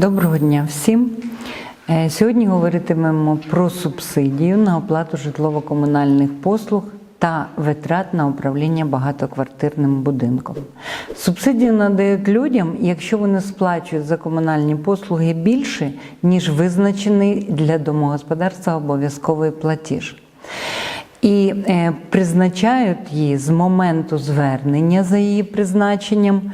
Доброго дня всім. Е, Сьогодні говоритимемо про субсидію на оплату житлово-комунальних послуг та витрат на управління багатоквартирним будинком. Субсидію надають людям, якщо вони сплачують за комунальні послуги більше, ніж визначений для домогосподарства обов'язковий платіж. І е, призначають її з моменту звернення за її призначенням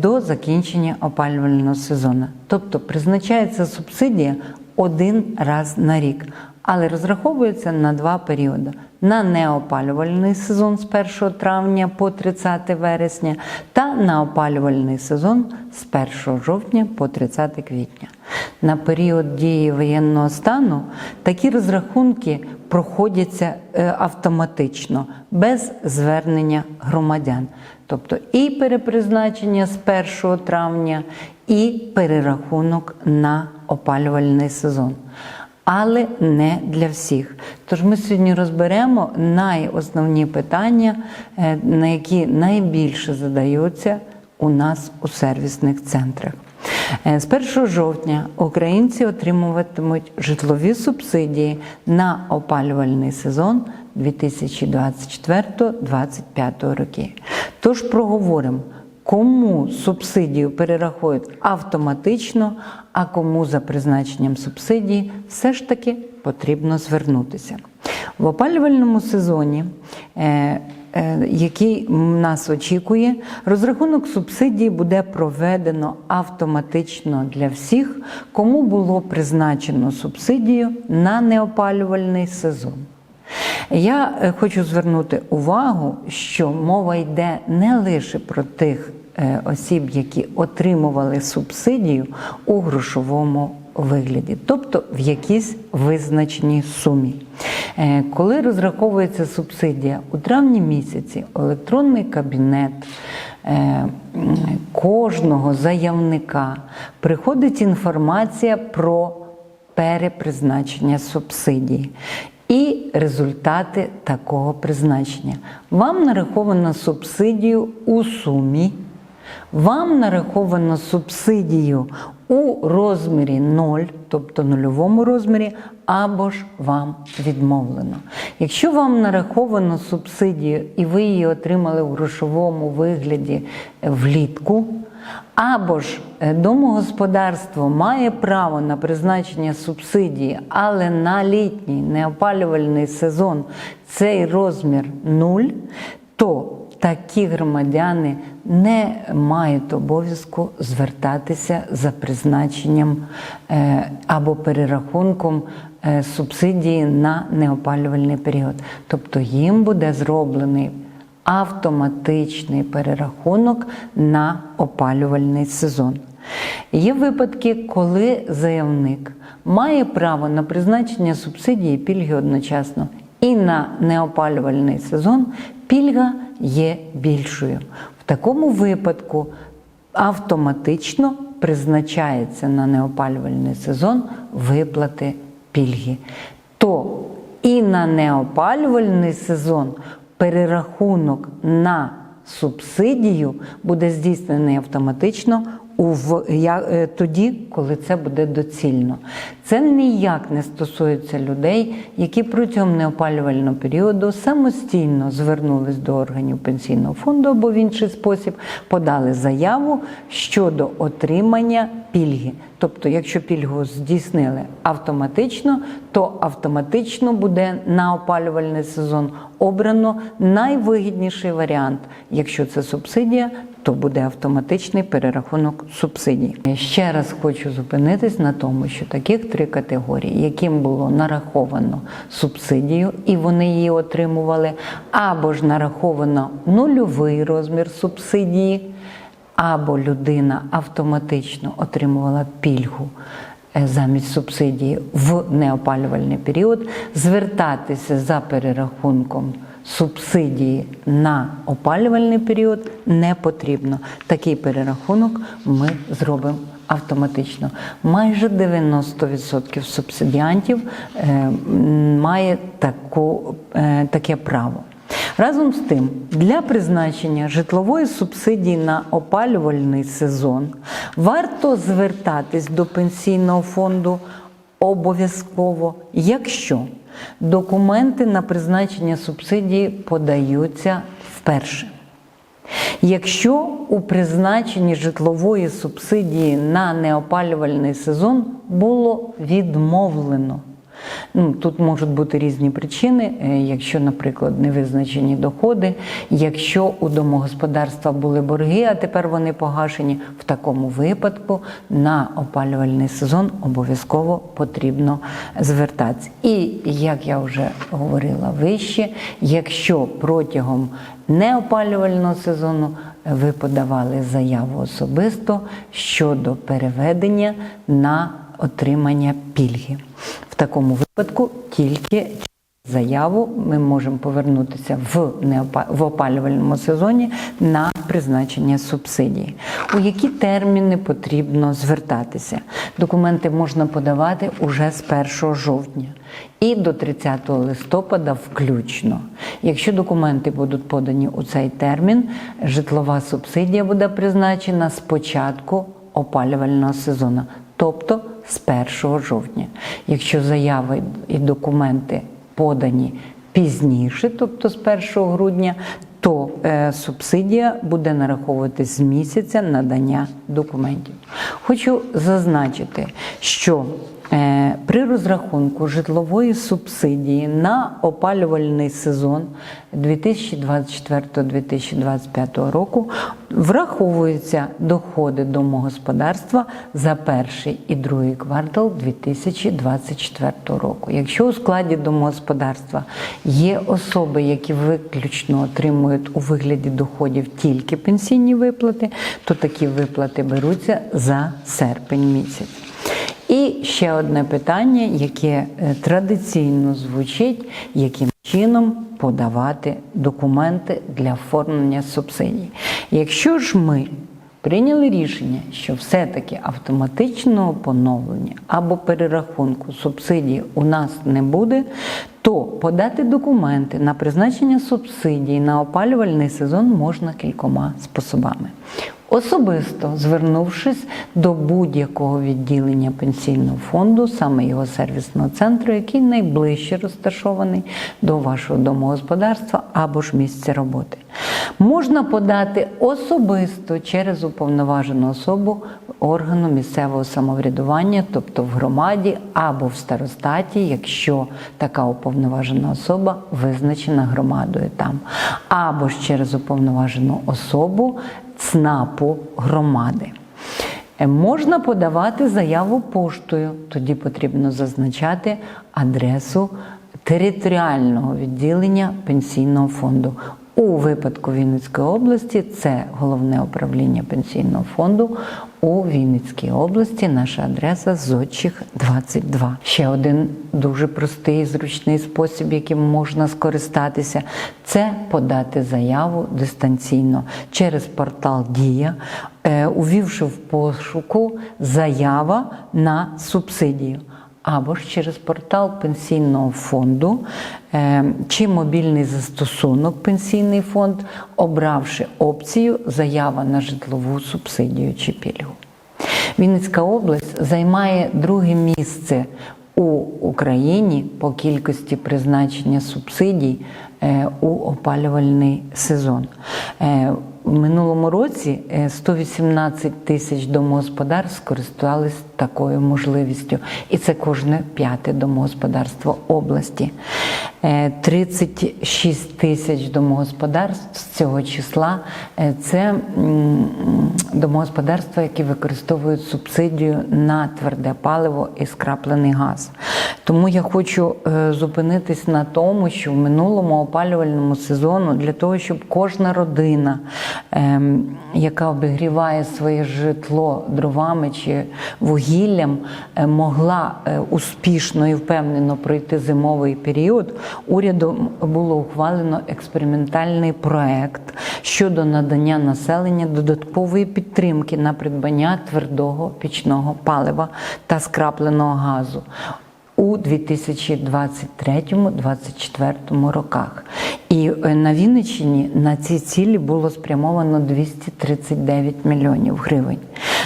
до закінчення опалювального сезону. Тобто призначається субсидія один раз на рік, але розраховується на два періоди: на неопалювальний сезон з 1 травня по 30 вересня та на опалювальний сезон з 1 жовтня по 30 квітня. На період дії воєнного стану такі розрахунки проходяться е, автоматично, без звернення громадян. Тобто і перепризначення з 1 травня, і перерахунок на опалювальний сезон. Але не для всіх. Тож ми сьогодні розберемо найосновні питання, е, на які найбільше задаються у нас у сервісних центрах. Е, З 1 жовтня українці отримуватимуть житлові субсидії на опалювальний сезон 2024-2025 роки. Тож проговоримо, кому субсидію перерахують автоматично, а кому за призначенням субсидії все ж таки потрібно звернутися. В опалювальному сезоні. е, е, який нас очікує, розрахунок субсидії буде проведено автоматично для всіх, кому було призначено субсидію на неопалювальний сезон. Я е, хочу звернути увагу, що мова йде не лише про тих е, осіб, які отримували субсидію у грошовому вигляді, тобто в якійсь визначеній сумі. Е, Коли розраховується субсидія у травні місяці, електронний кабінет кожного заявника приходить інформація про перепризначення субсидії і результати такого призначення. Вам нараховано субсидію у сумі. Вам нараховано субсидію у розмірі 0, тобто нульовому розмірі, або ж вам відмовлено. Якщо вам нараховано субсидію і ви її отримали в грошовому вигляді влітку, або ж е, домогосподарство має право на призначення субсидії, але на літній неопалювальний сезон цей розмір 0, то такі громадяни не мають обов'язку звертатися за призначенням е, або перерахунком е, субсидії на неопалювальний період. Тобто їм буде зроблений автоматичний перерахунок на опалювальний сезон. Є випадки, коли заявник має право на призначення субсидії пільги одночасно, і на неопалювальний сезон пільга є більшою. В такому випадку автоматично призначається на неопалювальний сезон виплати пільги. То і на неопалювальний сезон перерахунок на субсидію буде здійснений автоматично в е, тоді, коли це буде доцільно. Це ніяк не стосується людей, які протягом неопалювального періоду самостійно звернулись до органів пенсійного фонду або в інший спосіб подали заяву щодо отримання пільги. Тобто, якщо пільгу здійснили автоматично, то автоматично буде на опалювальний сезон обрано найвигідніший варіант. Якщо це субсидія, то буде автоматичний перерахунок субсидій. Ще раз хочу зупинитись на тому, що таких три категорії, яким було нараховано субсидію, і вони її отримували, або ж нараховано нульовий розмір субсидії, або людина автоматично отримувала пільгу. Е, Замість субсидії в неопалювальний період звертатися за перерахунком субсидії на опалювальний період не потрібно. Такий перерахунок ми зробимо автоматично. Майже 90% субсидіантів е, має таку, е, таке право. Разом з тим, для призначення житлової субсидії на опалювальний сезон варто звертатись до пенсійного фонду обов'язково, якщо документи на призначення субсидії подаються вперше. Якщо у призначенні житлової субсидії на неопалювальний сезон було відмовлено. Ну, тут можуть бути різні причини, е, якщо, наприклад, невизначені доходи, якщо у домогосподарства були борги, а тепер вони погашені, в такому випадку на опалювальний сезон обов'язково потрібно звертатися. І як я вже говорила вище, якщо протягом неопалювального сезону ви подавали заяву особисто щодо переведення на отримання пільги. Такому випадку тільки заяву ми можемо повернутися в, в опалювальному сезоні на призначення субсидії. У які терміни потрібно звертатися? Документи можна подавати уже з 1 жовтня і до 30 листопада включно. Якщо документи будуть подані у цей термін, житлова субсидія буде призначена з початку опалювального сезону, тобто з 1 жовтня. Якщо заяви і документи подані пізніше, тобто з 1 грудня, то е, субсидія буде нараховуватись з місяця надання документів. Хочу зазначити, що е, при розрахунку житлової субсидії на опалювальний сезон 2024-2025 року враховуються доходи домогосподарства за перший і другий квартал 2024 року. Якщо у складі домогосподарства є особи, які виключно отримують у вигляді доходів тільки пенсійні виплати, то такі виплати беруться за серпень місяць. І ще одне питання, яке е, традиційно звучить, яким чином подавати документи для оформлення субсидій. Якщо ж ми прийняли рішення, що все-таки автоматичного поновлення або перерахунку субсидій у нас не буде, то подати документи на призначення субсидій на опалювальний сезон можна кількома способами. Особисто звернувшись до будь-якого відділення пенсійного фонду, саме його сервісного центру, який найближче розташований до вашого домогосподарства або ж місця роботи. Можна подати особисто через уповноважену особу органу місцевого самоврядування, тобто в громаді або в старостаті, якщо така уповноважена особа визначена громадою там, або ж через уповноважену особу ЦНАПу громади. Е, Можна подавати заяву поштою, тоді потрібно зазначати адресу територіального відділення пенсійного фонду. У випадку Вінницької області це головне управління пенсійного фонду у Вінницькій області. Наша адреса Зодчих 22. Ще один дуже простий і зручний спосіб, яким можна скористатися, це подати заяву дистанційно через портал Дія, е, увівши в пошуку заява на субсидію або ж через портал пенсійного фонду е, чи мобільний застосунок Пенсійний фонд, обравши опцію Заява на житлову субсидію чи пільгу. Вінницька область займає друге місце у Україні по кількості призначення субсидій у опалювальний сезон. Е, В минулому році е, 118 тисяч домогосподарств скористались такою можливістю, і це кожне п'яте домогосподарство області. Е, 36 тисяч домогосподарств з цього числа е, це домогосподарства, які використовують субсидію на тверде паливо і скраплений газ. Тому я хочу е, зупинитись на тому, що в минулому опалювальному сезону для того, щоб кожна родина, ем, яка обігріває своє житло дровами чи вугіллям, е, могла е, успішно і впевнено пройти зимовий період, урядом було ухвалено експериментальний проект щодо надання населення додаткової підтримки на придбання твердого пічного палива та скрапленого газу у 2023-2024 роках. І е, на Вінниччині на ці цілі було спрямовано 239 мільйонів гривень.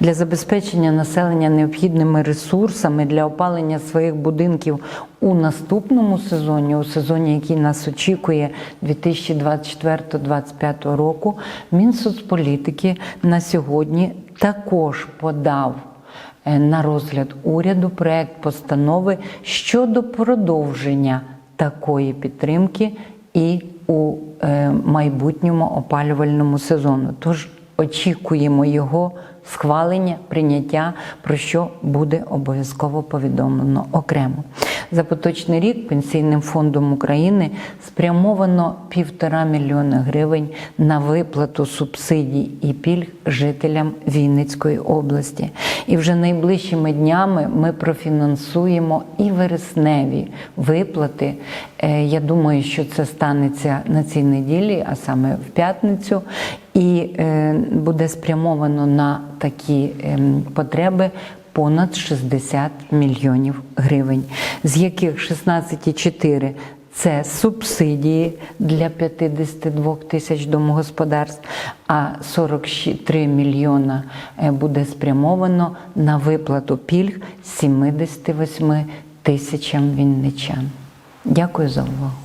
Для забезпечення населення необхідними ресурсами для опалення своїх будинків у наступному сезоні, у сезоні, який нас очікує 2024-2025 року, Мінсоцполітики на сьогодні також подав на розгляд уряду проект постанови щодо продовження такої підтримки і у е, майбутньому опалювальному сезону. Тож очікуємо його схвалення, прийняття, про що буде обов'язково повідомлено окремо. За поточний рік Пенсійним фондом України спрямовано півтора мільйона гривень на виплату субсидій і пільг жителям Вінницької області. І вже найближчими днями ми профінансуємо і вересневі виплати. Е, Я думаю, що це станеться на цій неділі, а саме в п'ятницю, і е, буде спрямовано на такі ем, потреби понад 60 мільйонів гривень, з яких 16,4 це субсидії для 52 тисяч домогосподарств, а 43 мільйона е, буде спрямовано на виплату пільг 78 тисячам вінничан. Дякую за увагу.